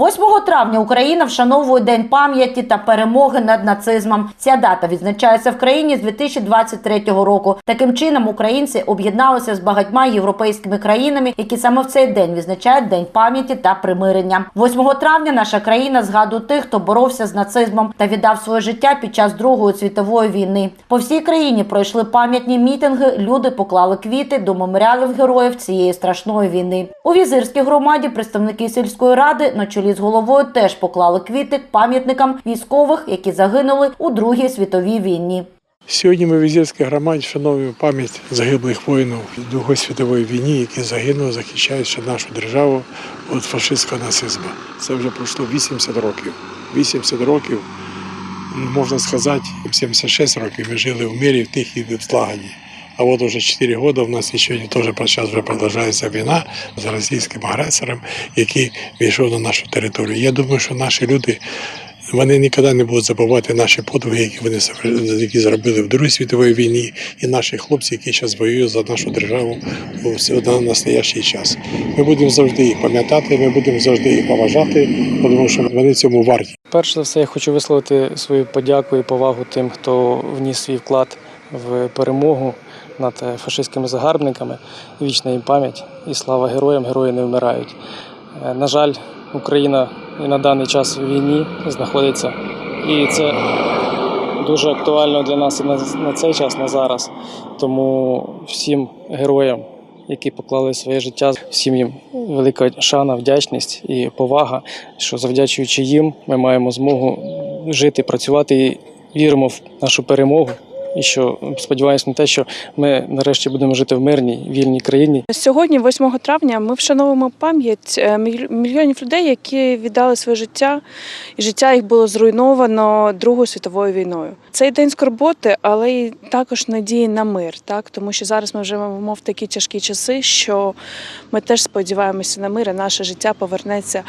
8 травня Україна вшановує День пам'яті та перемоги над нацизмом. Ця дата відзначається в країні з 2023 року. Таким чином українці об'єдналися з багатьма європейськими країнами, які саме в цей день відзначають День пам'яті та примирення. 8 травня наша країна згадує тих, хто боровся з нацизмом та віддав своє життя під час Другої світової війни. По всій країні пройшли пам'ятні мітинги. Люди поклали квіти до меморіалів героїв цієї страшної війни. У візирській громаді представники сільської ради на чолі з головою теж поклали квіти пам'ятникам військових, які загинули у Другій світовій війні. Сьогодні ми в Візірській громаді вшановуємо пам'ять загиблих воїнів Другої світової війні, які загинули, захищаючи нашу державу від фашистського нацизму. Це вже пройшло 80 років. 80 років, можна сказати, 76 років ми жили в мирі, в тихій в злагоді. А от уже 4 роки в нас ще теж по час вже продовжується війна з російським агресором, який війшов на нашу територію. Я думаю, що наші люди вони ніколи не будуть забувати наші подвиги, які вони які зробили в Другій світовій війні, і наші хлопці, які зараз воюють за нашу державу у на настоящий час. Ми будемо завжди їх пам'ятати, ми будемо завжди їх поважати, тому що вони цьому варті. Перш за все, я хочу висловити свою подяку і повагу тим, хто вніс свій вклад в перемогу над е, фашистськими загарбниками. Вічна їм пам'ять і слава героям, герої не вмирають. Е, На жаль, Україна і на даний час в війні знаходиться, і це дуже актуально для нас і на, на цей час, на зараз. Тому всім героям, які поклали своє життя, всім їм велика шана, вдячність і повага, що завдячуючи їм, ми маємо змогу жити, працювати і віримо в нашу перемогу. І що сподіваємось на те, що ми нарешті будемо жити в мирній вільній країні, Сьогодні, 8 травня, ми вшановуємо пам'ять е, мільйонів людей, які віддали своє життя, і життя їх було зруйновано Другою світовою війною. Цей день скорботи, але й також надії на мир, так тому що зараз ми живемо в такі тяжкі часи, що ми теж сподіваємося на мир, і наше життя повернеться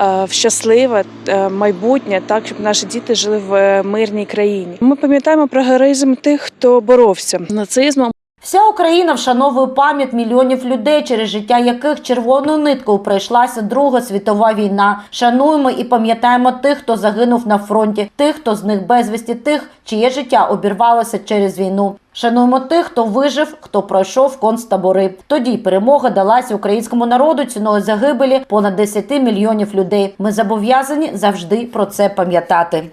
е, в щасливе е, майбутнє, так щоб наші діти жили в мирній країні. Ми пам'ятаємо про героїзм тих, хто боровся з нацизмом. Вся Україна вшановує пам'ять мільйонів людей, через життя яких червоною ниткою пройшлася Друга світова війна. Шануємо і пам'ятаємо тих, хто загинув на фронті, тих, хто з них безвісті, тих, чиє життя обірвалося через війну. Шануємо тих, хто вижив, хто пройшов концтабори. Тоді перемога далася українському народу ціною загибелі понад 10 мільйонів людей. Ми зобов'язані завжди про це пам'ятати.